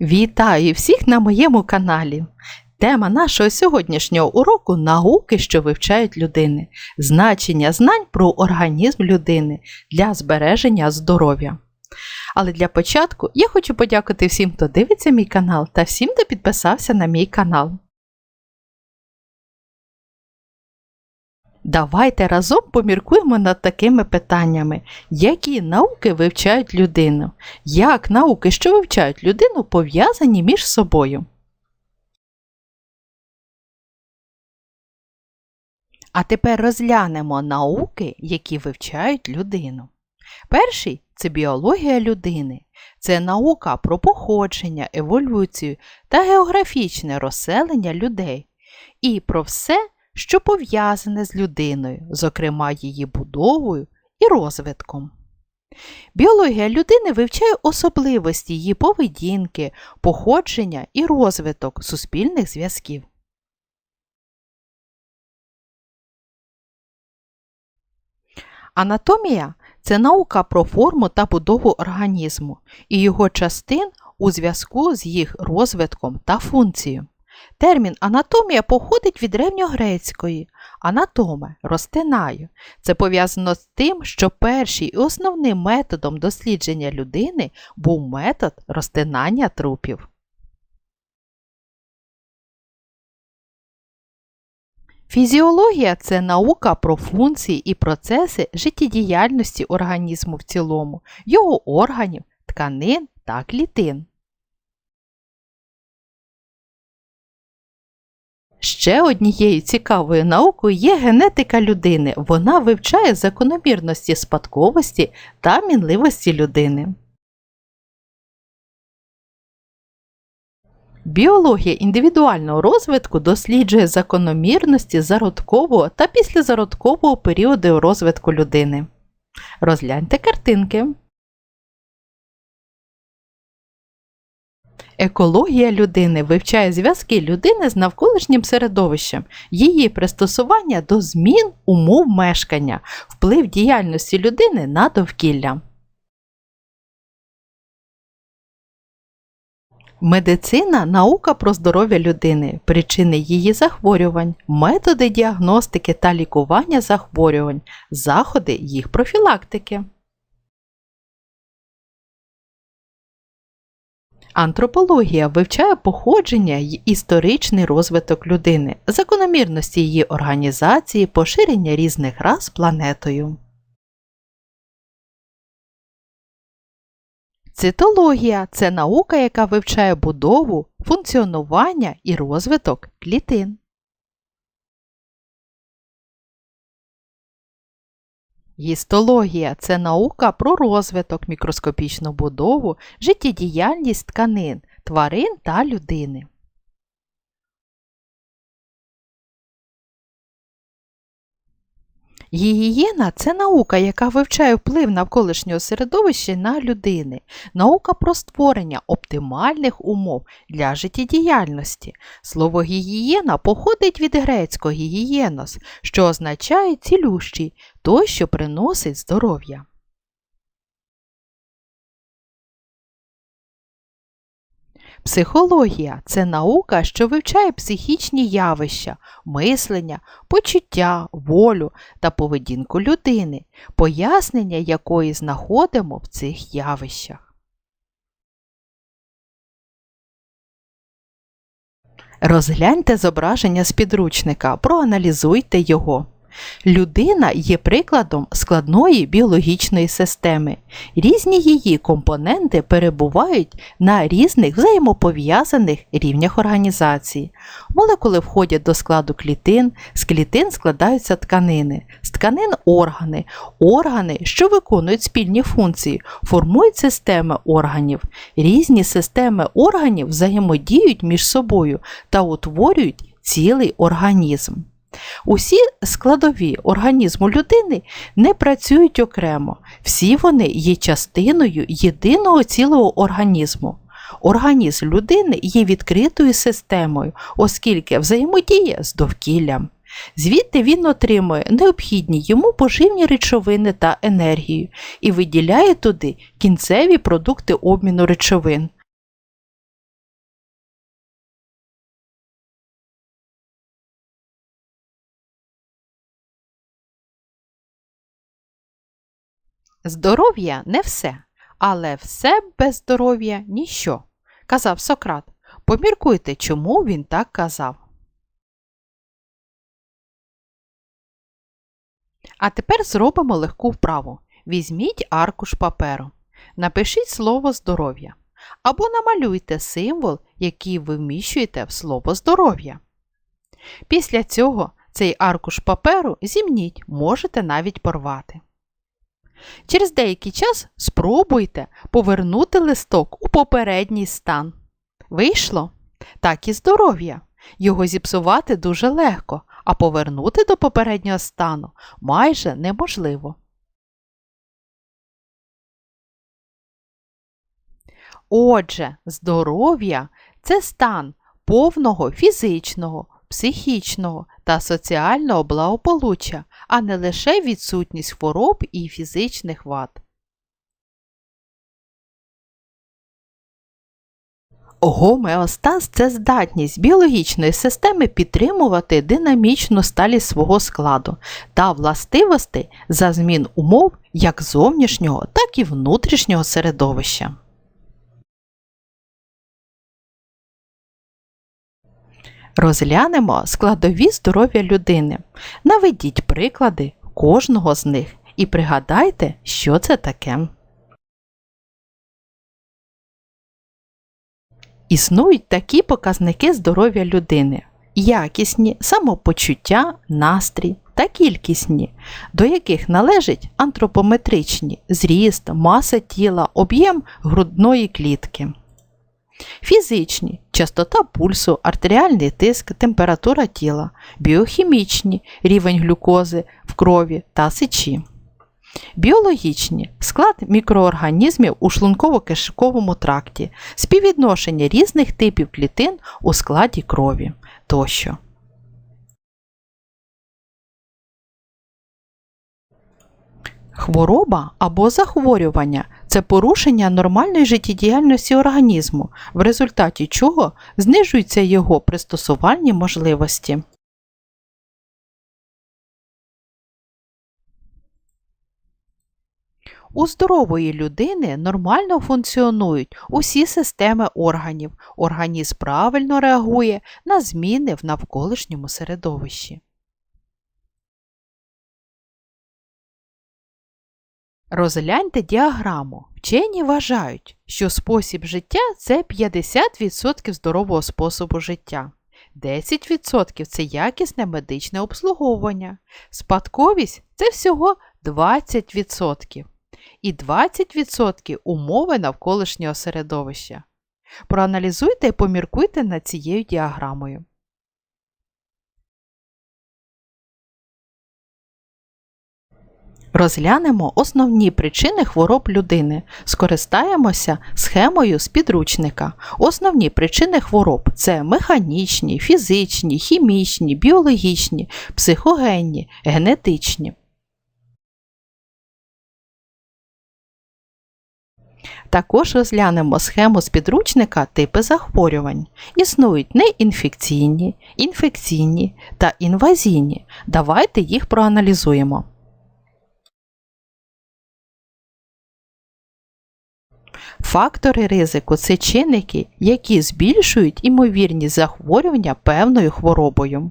Вітаю всіх на моєму каналі. Тема нашого сьогоднішнього уроку науки, що вивчають людини, значення знань про організм людини для збереження здоров'я. Але для початку я хочу подякувати всім, хто дивиться мій канал та всім, хто підписався на мій канал. Давайте разом поміркуємо над такими питаннями, які науки вивчають людину, як науки, що вивчають людину, пов'язані між собою. А тепер розглянемо науки, які вивчають людину. Перший це біологія людини. Це наука про походження, еволюцію та географічне розселення людей. І про все, що пов'язане з людиною, зокрема її будовою і розвитком. Біологія людини вивчає особливості її поведінки, походження і розвиток суспільних зв'язків. Анатомія це наука про форму та будову організму і його частин у зв'язку з їх розвитком та функцією. Термін анатомія походить від древньогрецької анатоме розтинаю. Це пов'язано з тим, що першим і основним методом дослідження людини був метод розтинання трупів. Фізіологія це наука про функції і процеси життєдіяльності організму в цілому, його органів, тканин та клітин. Ще однією цікавою наукою є генетика людини. Вона вивчає закономірності спадковості та мінливості людини. Біологія індивідуального розвитку досліджує закономірності зародкового та післязародкового періоду розвитку людини. Розгляньте картинки. Екологія людини вивчає зв'язки людини з навколишнім середовищем, її пристосування до змін умов мешкання, вплив діяльності людини на довкілля. Медицина наука про здоров'я людини, причини її захворювань, методи діагностики та лікування захворювань, заходи їх профілактики. Антропологія вивчає походження й історичний розвиток людини, закономірності її організації, поширення різних рас планетою. Цитологія це наука, яка вивчає будову, функціонування і розвиток клітин. Гістологія це наука про розвиток, мікроскопічну будову, життєдіяльність тканин, тварин та людини. Гігієна це наука, яка вивчає вплив навколишнього середовища на людини, наука про створення оптимальних умов для життєдіяльності. Слово гігієна походить від грецького гігієнос, що означає цілющий, той, що приносить здоров'я. Психологія це наука, що вивчає психічні явища, мислення, почуття, волю та поведінку людини, пояснення якої знаходимо в цих явищах. Розгляньте зображення з підручника, проаналізуйте його. Людина є прикладом складної біологічної системи. Різні її компоненти перебувають на різних взаємопов'язаних рівнях організації. Молекули входять до складу клітин, з клітин складаються тканини, з тканин органи, органи, що виконують спільні функції, формують системи органів. Різні системи органів взаємодіють між собою та утворюють цілий організм. Усі складові організму людини не працюють окремо, всі вони є частиною єдиного цілого організму. Організм людини є відкритою системою, оскільки взаємодіє з довкіллям. Звідти він отримує необхідні йому поживні речовини та енергію і виділяє туди кінцеві продукти обміну речовин. Здоров'я не все, але все без здоров'я ніщо, казав Сократ. Поміркуйте, чому він так казав. А тепер зробимо легку вправу. Візьміть аркуш паперу. Напишіть слово здоров'я або намалюйте символ, який ви вміщуєте в слово здоров'я. Після цього цей аркуш паперу зімніть, можете навіть порвати. Через деякий час спробуйте повернути листок у попередній стан. Вийшло? Так і здоров'я. Його зіпсувати дуже легко, а повернути до попереднього стану майже неможливо. Отже, здоров'я це стан повного фізичного, психічного та соціального благополуччя, а не лише відсутність хвороб і фізичних вад. Гомеостаз це здатність біологічної системи підтримувати динамічну сталість свого складу та властивостей за змін умов як зовнішнього, так і внутрішнього середовища. Розглянемо складові здоров'я людини. Наведіть приклади кожного з них і пригадайте, що це таке. Існують такі показники здоров'я людини: якісні, самопочуття, настрій та кількісні, до яких належать антропометричні зріст, маса тіла, об'єм грудної клітки. Фізичні частота пульсу, артеріальний тиск, температура тіла, біохімічні рівень глюкози в крові та сечі. Біологічні склад мікроорганізмів у шлунково-кишковому тракті, співвідношення різних типів клітин у складі крові тощо. Хвороба або захворювання це порушення нормальної життєдіяльності організму, в результаті чого знижуються його пристосувальні можливості. У здорової людини нормально функціонують усі системи органів. Організм правильно реагує на зміни в навколишньому середовищі. Розгляньте діаграму. Вчені вважають, що спосіб життя це 50% здорового способу життя. 10% це якісне медичне обслуговування. Спадковість це всього 20%. І 20% умови навколишнього середовища. Проаналізуйте і поміркуйте над цією діаграмою. Розглянемо основні причини хвороб людини. Скористаємося схемою з підручника. Основні причини хвороб це механічні, фізичні, хімічні, біологічні, психогенні, генетичні. Також розглянемо схему з підручника типи захворювань. Існують неінфекційні, інфекційні та інвазійні. Давайте їх проаналізуємо. Фактори ризику це чинники, які збільшують імовірність захворювання певною хворобою.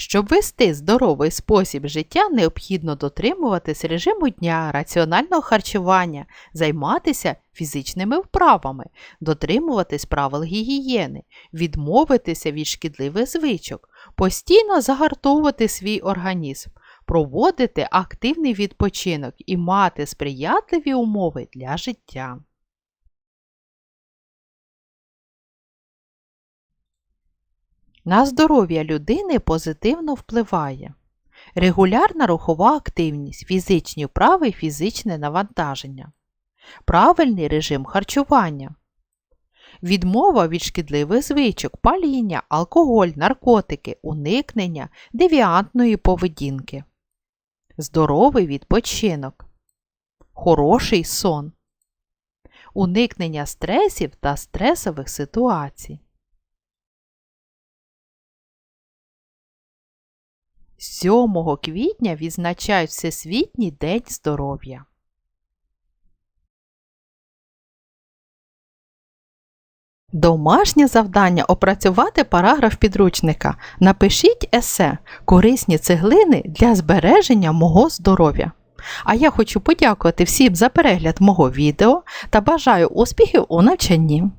Щоб вести здоровий спосіб життя, необхідно дотримуватись режиму дня, раціонального харчування, займатися фізичними вправами, дотримуватись правил гігієни, відмовитися від шкідливих звичок, постійно загартовувати свій організм, проводити активний відпочинок і мати сприятливі умови для життя. На здоров'я людини позитивно впливає. Регулярна рухова активність, фізичні вправи і фізичне навантаження, правильний режим харчування, відмова від шкідливих звичок, паління, алкоголь, наркотики, уникнення девіантної поведінки, здоровий відпочинок, хороший сон, уникнення стресів та стресових ситуацій. 7 квітня відзначають Всесвітній день здоров'я. Домашнє завдання опрацювати параграф підручника. Напишіть есе корисні цеглини для збереження мого здоров'я. А я хочу подякувати всім за перегляд мого відео та бажаю успіхів у навчанні.